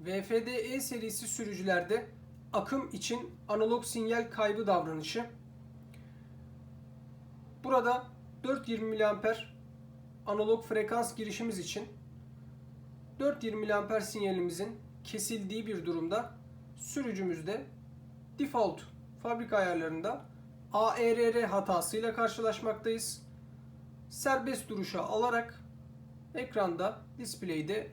VFD-E serisi sürücülerde akım için analog sinyal kaybı davranışı. Burada 420 mA analog frekans girişimiz için 420 mA sinyalimizin kesildiği bir durumda sürücümüzde default fabrika ayarlarında AERR hatasıyla karşılaşmaktayız. Serbest duruşa alarak ekranda display'de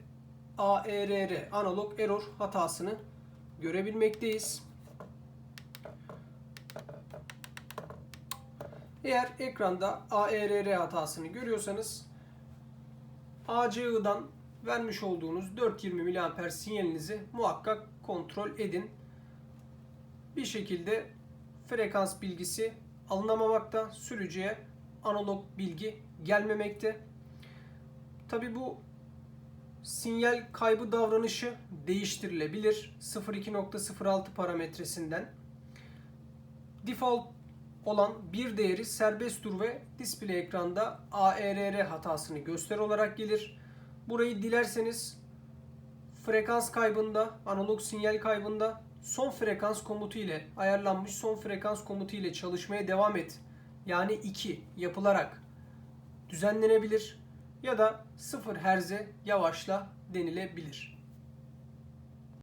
AERR analog error hatasını görebilmekteyiz. Eğer ekranda AERR hatasını görüyorsanız ACI'dan vermiş olduğunuz 420 mAh sinyalinizi muhakkak kontrol edin. Bir şekilde frekans bilgisi alınamamakta, sürücüye analog bilgi gelmemekte. Tabi bu sinyal kaybı davranışı değiştirilebilir 02.06 parametresinden. Default olan bir değeri serbest dur ve display ekranda AERR hatasını göster olarak gelir. Burayı dilerseniz frekans kaybında, analog sinyal kaybında son frekans komutu ile ayarlanmış son frekans komutu ile çalışmaya devam et. Yani 2 yapılarak düzenlenebilir ya da 0 Hz'e yavaşla denilebilir.